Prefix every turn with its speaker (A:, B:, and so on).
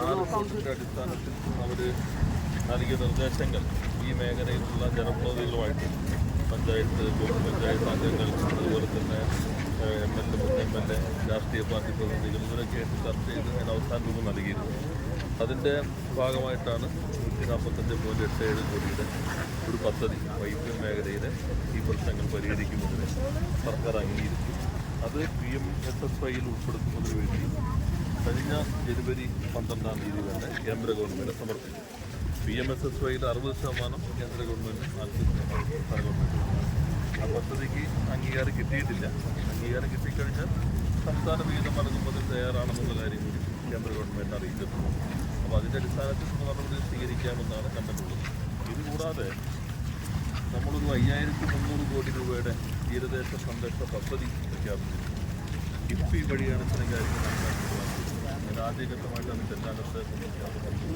A: ആവശ്യത്തിന്റെ അടിസ്ഥാനത്തിൽ അവർ നൽകിയ നിർദ്ദേശങ്ങൾ ഈ മേഖലയിലുള്ള ജനപ്രതിനിധികളുമായിട്ട് പഞ്ചായത്ത് ബ്ലോക്ക് പഞ്ചായത്ത് അംഗങ്ങൾ അതുപോലെ തന്നെ എം എൽ എ മുൻ എം എൽ എ രാഷ്ട്രീയ പാർട്ടി പ്രതിനിധികൾ ഇവരൊക്കെ ചർച്ച ചെയ്ത് അതിന് രൂപം നൽകിയിരുന്നു. അതിന്റെ ഭാഗമായിട്ടാണ് നൂറ്റി നാൽപ്പത്തഞ്ച് പോയിന്റ് എട്ട് ഏഴ് കോടിയുടെ ഒരു പദ്ധതി വൈദ്യുത മേഖലയിലെ പരിഹരിക്കുന്നതിന് സർക്കാർ അംഗീകരിച്ചു. അത് പി എം എസ് എസ് വൈയിൽ ഉൾപ്പെടുത്തുന്നതിന് വേണ്ടി കഴിഞ്ഞ ജനുവരി പന്ത്രണ്ടാം തീയതി തന്നെ കേന്ദ്ര ഗവൺമെന്റ് സമർപ്പിച്ചു. പി എം എസ് എസ് വൈയിൽ അറുപത് ശതമാനം കേന്ദ്ര ഗവൺമെന്റ് സംസ്ഥാന ഗവൺമെന്റ് ആ പദ്ധതിക്ക് അംഗീകാരം കിട്ടിയിട്ടില്ല. അംഗീകാരം കിട്ടിക്കഴിഞ്ഞാൽ സംസ്ഥാന വിഹിതം അടങ്ങുമ്പോൾ തയ്യാറാണെന്നുള്ള കാര്യം കൂടി കേന്ദ്ര ഗവൺമെന്റ് അറിയിച്ചിട്ടുണ്ട്. അപ്പോൾ അതിന്റെ അടിസ്ഥാനത്തിൽ നടപടി സ്വീകരിക്കാമെന്നാണ് കണ്ടിട്ടുള്ളത് ഇതുകൂടാതെ നമ്മളൊരു അയ്യായിരത്തി മുന്നൂറ് കോടി രൂപയുടെ തീരദേശ സംരക്ഷണ പദ്ധതി പ്രഖ്യാപിച്ചു കിഫ്ബി വഴിയാണ് ഇത്തരം കാര്യങ്ങൾ നടപ്പാക്കുന്നത് നാൽപ്പത്തഞ്ച് കോടിയുടെ പദ്ധതി നടപ്പിലാക്കിയത്